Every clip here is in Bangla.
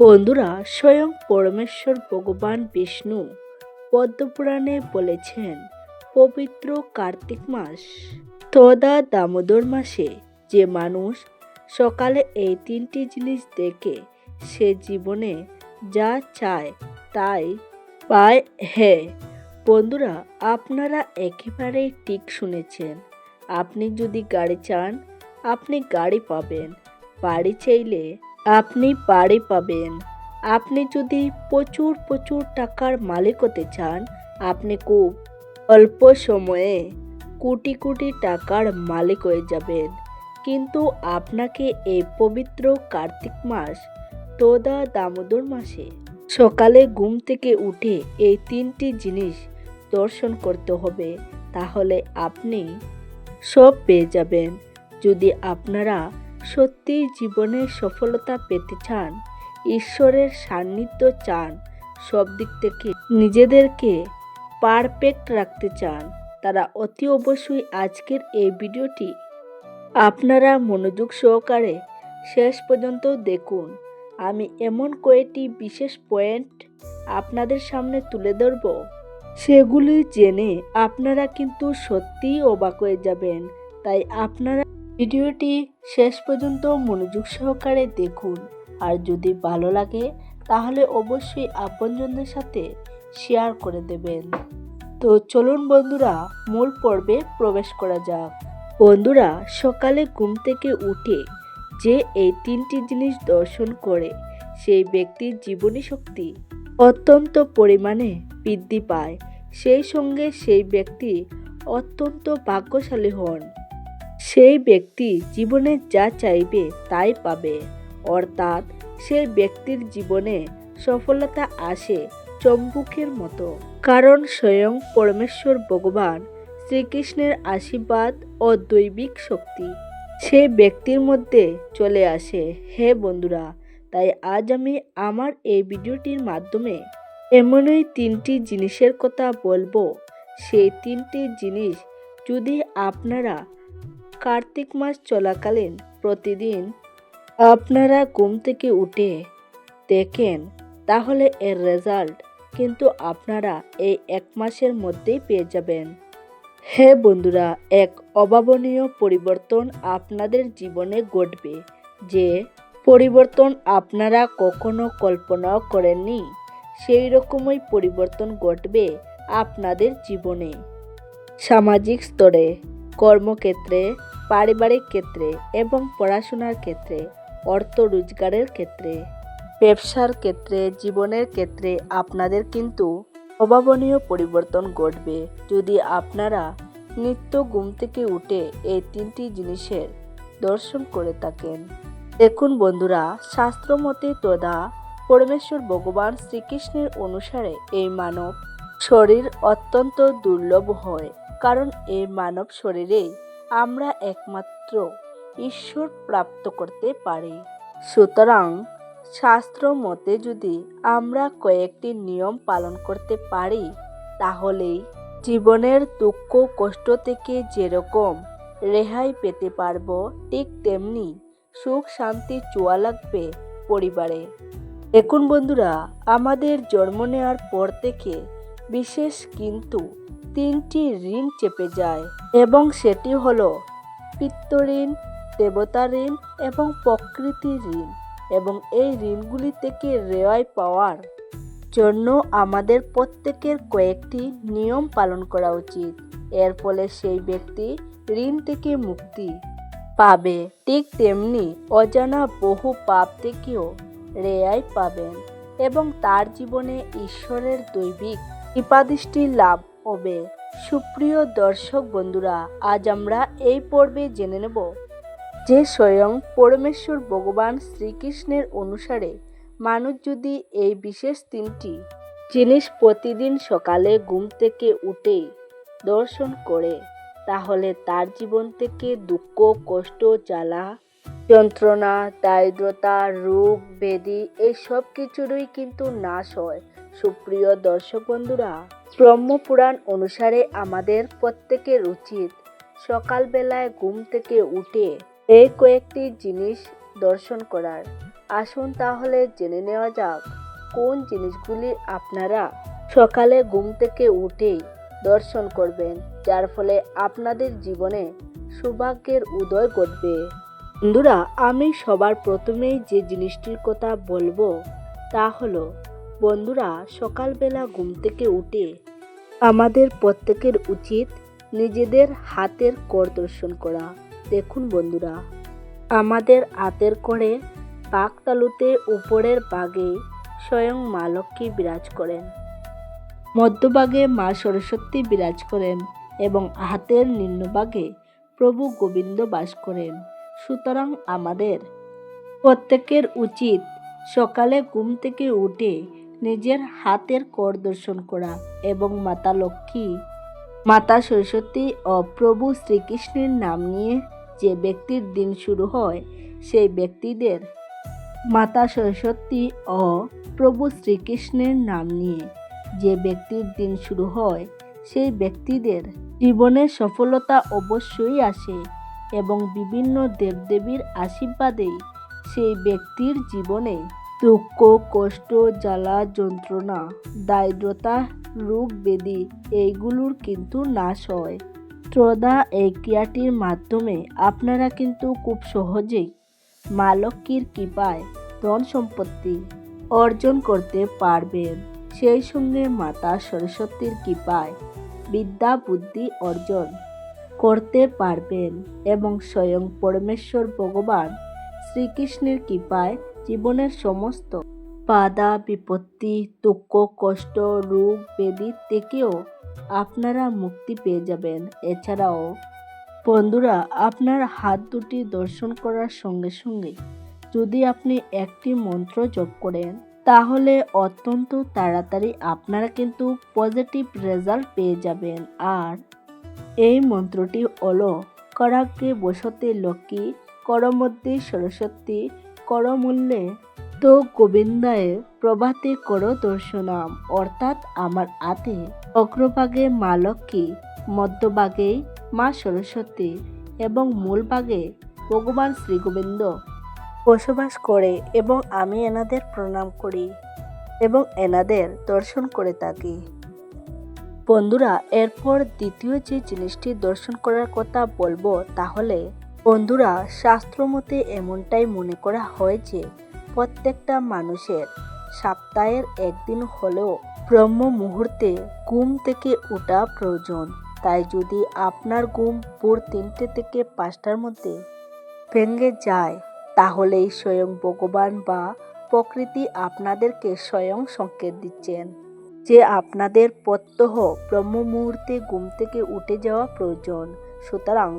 বন্ধুরা, স্বয়ং পরমেশ্বর ভগবান বিষ্ণু পদ্মপুরাণে বলেছেন, পবিত্র কার্তিক মাস। তদা দামোদর মাসে যে মানুষ সকালে এই তিনটি জিনিস দেখে সে জীবনে যা চায় তাই পায়, হে। বন্ধুরা, আপনারা একেবারেই ঠিক শুনেছেন। আপনি যদি গাড়ি চান, আপনি গাড়ি পাবেন। বাড়ি চাইলে আপনি বাড়ি পাবেন। আপনি যদি প্রচুর প্রচুর টাকার মালিক হতে চান, আপনি খুব অল্প সময়ে কোটি কোটি টাকার মালিক হয়ে যাবেন। কিন্তু আপনাকে এই পবিত্র কার্তিক মাস, তোদা দামোদর মাসে সকালে ঘুম থেকে উঠে এই তিনটি জিনিস দর্শন করতে হবে, তাহলে আপনি সব পেয়ে যাবেন। যদি আপনারা সত্যি জীবনে সফলতা পেতে চান, ঈশ্বরের সান্নিধ্য চান, সব দিক থেকে নিজেদেরকে পারফেক্ট রাখতে চান। তারা অতি অবশ্যই আজকের এই ভিডিওটি আপনারা মনোযোগ সহকারে শেষ পর্যন্ত দেখুন। আমি এমন কয়েকটি বিশেষ পয়েন্ট আপনাদের সামনে তুলে ধরব। সেগুলি জেনে আপনারা কিন্তু সত্যিই অবাক হয়ে যাবেন। তাই আপনারা ভিডিওটি শেষ পর্যন্ত মনোযোগ সহকারে দেখুন। আর যদি ভালো লাগে, তাহলে অবশ্যই আপনজনদের সাথে শেয়ার করে দেবেন। তো চলুন বন্ধুরা, মূল পর্বে প্রবেশ করা যাক। বন্ধুরা, সকালে ঘুম থেকে উঠে যে এই তিনটি জিনিস দর্শন করে, সেই ব্যক্তির জীবনী শক্তি অত্যন্ত পরিমাণে বৃদ্ধি পায়। সেই সঙ্গে সেই ব্যক্তি অত্যন্ত ভাগ্যশালী হন। সেই ব্যক্তি জীবনে যা চাইবে তাই পাবে। অর্থাৎ সেই ব্যক্তির জীবনে সফলতা আসে চম্বুকের মতো। কারণ স্বয়ং পরমেশ্বর ভগবান শ্রীকৃষ্ণের আশীর্বাদ ও দৈবিক শক্তি। সে ব্যক্তির মধ্যে চলে আসে। হে বন্ধুরা, তাই আজ আমি আমার এই ভিডিওটির মাধ্যমে এমনই তিনটি জিনিসের কথা বলব। সেই তিনটি জিনিস যদি আপনারা কার্তিক মাস চলাকালীন প্রতিদিন আপনারা ঘুম থেকে উঠে দেখেন, তাহলে এর রেজাল্ট কিন্তু আপনারা এই এক মাসের মধ্যেই পেয়ে যাবেন। হে বন্ধুরা, এক অভাবনীয় পরিবর্তন আপনাদের জীবনে ঘটবে, যে পরিবর্তন আপনারা কখনো কল্পনাও করেননি। সেই রকমই পরিবর্তন ঘটবে আপনাদের জীবনে। সামাজিক স্তরে, কর্মক্ষেত্রে পারিবারিক ক্ষেত্রে এবং পড়াশোনার ক্ষেত্রে, অর্থ রোজগারের ক্ষেত্রে, ব্যবসার ক্ষেত্রে, জীবনের ক্ষেত্রে আপনাদের কিন্তু অভাবনীয় পরিবর্তন ঘটবে। যদি আপনারা নিত্য ঘুম থেকে উঠে এই তিনটি জিনিসের দর্শন করে থাকেন, দেখুন বন্ধুরা, শাস্ত্রমতে তদা পরমেশ্বর ভগবান শ্রীকৃষ্ণের অনুসারে এই মানব শরীর অত্যন্ত দুর্লভ হয়। কারণ এই মানব শরীরেই আমরা একমাত্র ঈশ্বর প্রাপ্ত করতে পারি। সুতরাং শাস্ত্র মতে যদি আমরা কয়েকটি নিয়ম পালন করতে পারি তাহলেই জীবনের দুঃখ কষ্ট থেকে যেরকম রেহাই পেতে পারব, ঠিক তেমনি সুখ, শান্তি চুয়া লাগবে পরিবারে। দেখুন বন্ধুরা, আমাদের জন্ম নেওয়ার পর থেকে বিশেষ কিন্তু তিনটি ঋণ চেপে যায় এবং সেটি হল পিত্তঋণ দেবতা ঋণ এবং প্রকৃতি ঋণ এবং এই ঋণগুলি থেকে রেওয়াই পাওয়ার জন্য আমাদের প্রত্যেকের কয়েকটি নিয়ম পালন করা উচিত। এর ফলে সেই ব্যক্তি ঋণ থেকে মুক্তি পাবে। ঠিক তেমনি অজানা বহু পাপ থেকেও রেয়াই পাবেন এবং তার জীবনে ঈশ্বরের দৈবিক কৃপাদৃষ্টি লাভ হবে। সুপ্রিয় দর্শক বন্ধুরা, আজ আমরা এই পর্বে জেনে নেব যে স্বয়ং পরমেশ্বর ভগবান শ্রীকৃষ্ণের অনুসারে মানুষ যদি এই বিশেষ তিনটি জিনিস প্রতিদিন সকালে ঘুম থেকে উঠে দর্শন করে, তাহলে তার জীবন থেকে দুঃখ, কষ্ট, জ্বালা যন্ত্রণা, দারিদ্রতা, রোগ, ব্যাধি, এই সব কিছুরই কিন্তু নাশ হয়। সুপ্রিয় দর্শক বন্ধুরা, ব্রহ্মপুরাণ অনুসারে আমাদের প্রত্যেকের উচিত সকালবেলায় ঘুম থেকে উঠে এই কয়েকটি জিনিস দর্শন করার। আসুন তাহলে জেনে নেওয়া যাক, কোন জিনিসগুলি আপনারা সকালে ঘুম থেকে উঠেই দর্শন করবেন, যার ফলে আপনাদের জীবনে সৌভাগ্যের উদয় ঘটবে। বন্ধুরা, আমি সবার প্রথমেই যে জিনিসটির কথা বলব তা হলো, বন্ধুরা, সকালবেলা ঘুম থেকে উঠে আমাদের প্রত্যেকের উচিত নিজেদের হাতের কর দর্শন করা। দেখুন বন্ধুরা, আমাদের হাতের করে পাকতালুতে উপরের বাগে স্বয়ং মা লক্ষ্মী বিরাজ করেন। মধ্যভাগে মা সরস্বতী বিরাজ করেন এবং হাতের নিম্নভাগে প্রভু গোবিন্দ বাস করেন। সুতরাং আমাদের প্রত্যেকের উচিত সকালে ঘুম থেকে উঠে নিজের হাতের কর দর্শন করা এবং মাতা লক্ষ্মী, মাতা সরস্বতী ও প্রভু শ্রীকৃষ্ণের নাম নিয়ে যে ব্যক্তির দিন শুরু হয়, সেই ব্যক্তিদের মাতা সরস্বতী ও প্রভু শ্রীকৃষ্ণের নাম নিয়ে যে ব্যক্তির দিন শুরু হয়, সেই ব্যক্তিদের জীবনে সফলতা অবশ্যই আসে। এবং বিভিন্ন দেবদেবীর আশীর্বাদেই সেই ব্যক্তির জীবনে দুঃখ, কষ্ট, জ্বালা, যন্ত্রণা, দারিদ্রতা, রোগ ব্যাধি এইগুলোর কিন্তু নাশ হয়। শ্রদ্ধা এই ক্রিয়াটির মাধ্যমে আপনারা কিন্তু খুব সহজেই মা লক্ষ্মীর কৃপায় ধন সম্পত্তি অর্জন করতে পারবেন। সেই সঙ্গে মাতা সরস্বতীর কৃপায় বিদ্যা বুদ্ধি অর্জন করতে পারবেন এবং স্বয়ং পরমেশ্বর ভগবান শ্রীকৃষ্ণের কৃপায় জীবনের সমস্ত বাধা, বিপত্তি, দুঃখ, কষ্ট, রোগ, ব্যাধি থেকেও আপনারা মুক্তি পেয়ে যাবেন। এছাড়াও, বন্ধুরা, আপনার হাত দুটি দর্শন করার সঙ্গে সঙ্গে যদি আপনি একটি মন্ত্র জপ করেন, তাহলে অত্যন্ত তাড়াতাড়ি আপনারা কিন্তু পজিটিভ রেজাল্ট পেয়ে যাবেন। আর এই মন্ত্রটি হল করাগ্রে বসতে লক্ষ্মী করমধ্যে সরস্বতী করমূল্যে তো গোবিন্দায় প্রভাতে কর দর্শনাম। অর্থাৎ আমার হাতে অগ্রভাগে মা লক্ষ্মী, মধ্যভাগে মা সরস্বতী এবং মূলভাগে ভগবান শ্রী গোবিন্দ বসবাস করে এবং আমি এনাদের প্রণাম করি এবং এনাদের দর্শন করে থাকি। বন্ধুরা, এরপর দ্বিতীয় যে জিনিসটি দর্শন করার কথা বলব তাহলে, বন্ধুরা, শাস্ত্রমতে এমনটাই মনে করা হয় যে, প্রত্যেকটা মানুষের সপ্তাহের একদিন হলেও ব্রহ্ম মুহূর্তে ঘুম থেকে ওঠা প্রয়োজন। তাই যদি আপনার ঘুম ভোর তিনটে থেকে পাঁচটার মধ্যে ভেঙে যায়, তাহলেই স্বয়ং ভগবান বা প্রকৃতি আপনাদেরকে স্বয়ং সংকেত দিচ্ছেন। যে আপনাদের প্রত্যহ ব্রহ্ম মুহূর্তে ঘুম থেকে উঠে যাওয়া প্রয়োজন। সুতরাং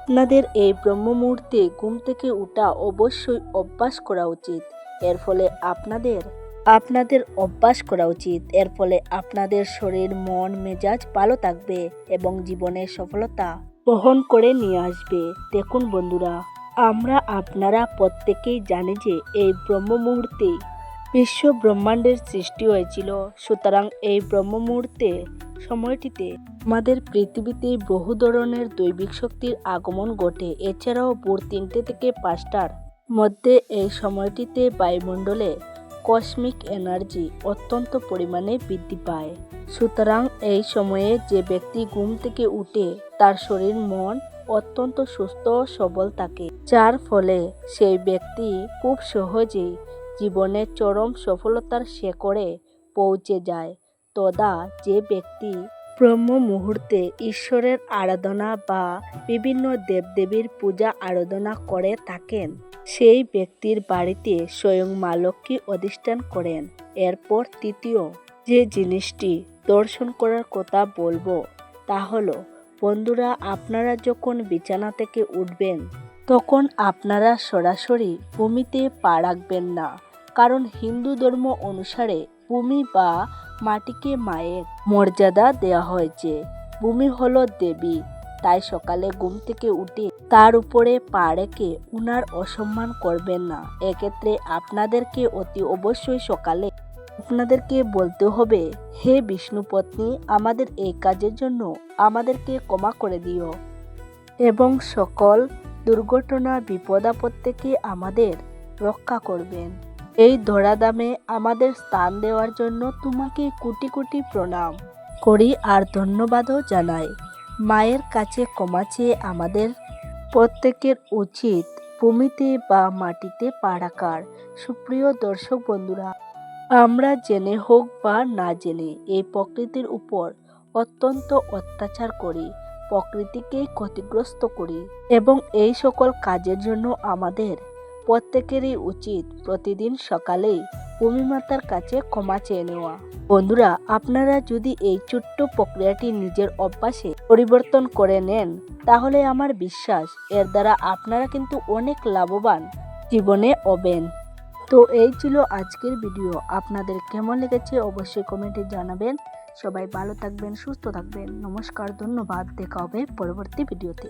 আপনাদের এই ব্রহ্ম মুহূর্তে ঘুম থেকে উঠা অবশ্যই অভ্যাস করা উচিত। এর ফলে আপনাদের আপনাদের অভ্যাস করা উচিত। এর ফলে আপনাদের শরীর, মন, মেজাজ ভালো থাকবে এবং জীবনের সফলতা বহন করে নিয়ে আসবে। দেখুন বন্ধুরা, আমরা আপনারা প্রত্যেকেই জানি যে এই ব্রহ্ম মুহূর্তে বিশ্ব ব্রহ্মাণ্ডের সৃষ্টি হয়েছিল। সুতরাং এই ব্রহ্ম মুহূর্তে সময়টিতে আমাদের পৃথিবীতে বহু ধরনের দৈবিক শক্তির আগমন ঘটে। এছাড়াও ভোর তিনটে থেকে পাঁচটার মধ্যে এই সময়টিতে বায়ুমণ্ডলে কসমিক এনার্জি অত্যন্ত পরিমাণে বৃদ্ধি পায়। সুতরাং এই সময়ে যে ব্যক্তি ঘুম থেকে উঠে, তার শরীর, মন অত্যন্ত সুস্থ ও সবল থাকে। যার ফলে সেই ব্যক্তি খুব সহজেই জীবনে চরম সফলতার শেকড়ে পৌঁছে যায়। তদা যে ব্যক্তি ব্রহ্ম মুহূর্তে ঈশ্বরের আরাধনা বা বিভিন্ন দেবদেবীর পূজা আরাধনা করে থাকেন, সেই ব্যক্তির বাড়িতে স্বয়ং মা লক্ষ্মী অধিষ্ঠান করেন। এরপর তৃতীয় যে জিনিসটি দর্শন করার কথা বলব, তা হলো, বন্ধুরা, আপনারা যখন বিছানা থেকে উঠবেন, তখন আপনারা সরাসরি ভূমিতে পা রাখবেন না। কারণ হিন্দু ধর্ম অনুসারে ভূমি বা মাটিকে মায়ের মর্যাদা দেওয়া হয়েছে। ভূমি হলো দেবী, তাই সকালে ঘুম থেকে উঠে তার উপরে পা রেখে উনার অসম্মান করবেন না। এক্ষেত্রে আপনাদেরকে অতি অবশ্যই সকালে আপনাদেরকে বলতে হবে, হে বিষ্ণু পত্নী, আমাদের এই কাজের জন্য আমাদেরকে ক্ষমা করে দিও। এবং সকল দুর্ঘটনা, বিপদ, আপদ থেকে আমাদের রক্ষা করবেন। এই ধরাধামে আমাদের স্থান দেওয়ার জন্য তোমাকে কোটি কোটি প্রণাম করি আর ধন্যবাদও জানাই। মায়ের কাছে ক্ষমা চেয়ে আমাদের প্রত্যেকের উচিত ভূমিতে বা মাটিতে পা রাখার। সুপ্রিয় দর্শক বন্ধুরা, আমরা জেনে হোক বা না জেনে এই প্রকৃতির উপর অত্যন্ত অত্যাচার করি, প্রকৃতিকে ক্ষতিগ্রস্ত করি এবং এই সকল কাজের জন্য আমাদের প্রত্যেকেরই উচিত প্রতিদিন সকালেই ভূমিমাতার কাছে ক্ষমা চেয়ে নেওয়া। বন্ধুরা, আপনারা যদি এই ছোট্ট প্রক্রিয়াটি নিজের অভ্যাসে পরিবর্তন করে নেন, তাহলে আমার বিশ্বাস এর দ্বারা আপনারা কিন্তু অনেক লাভবান জীবনে হবেন। তো এই ছিল আজকের ভিডিও। আপনাদের কেমন লেগেছে অবশ্যই কমেন্টে জানাবেন। সবাই ভালো থাকবেন, সুস্থ থাকবেন। নমস্কার, ধন্যবাদ। দেখা হবে পরবর্তী ভিডিওতে।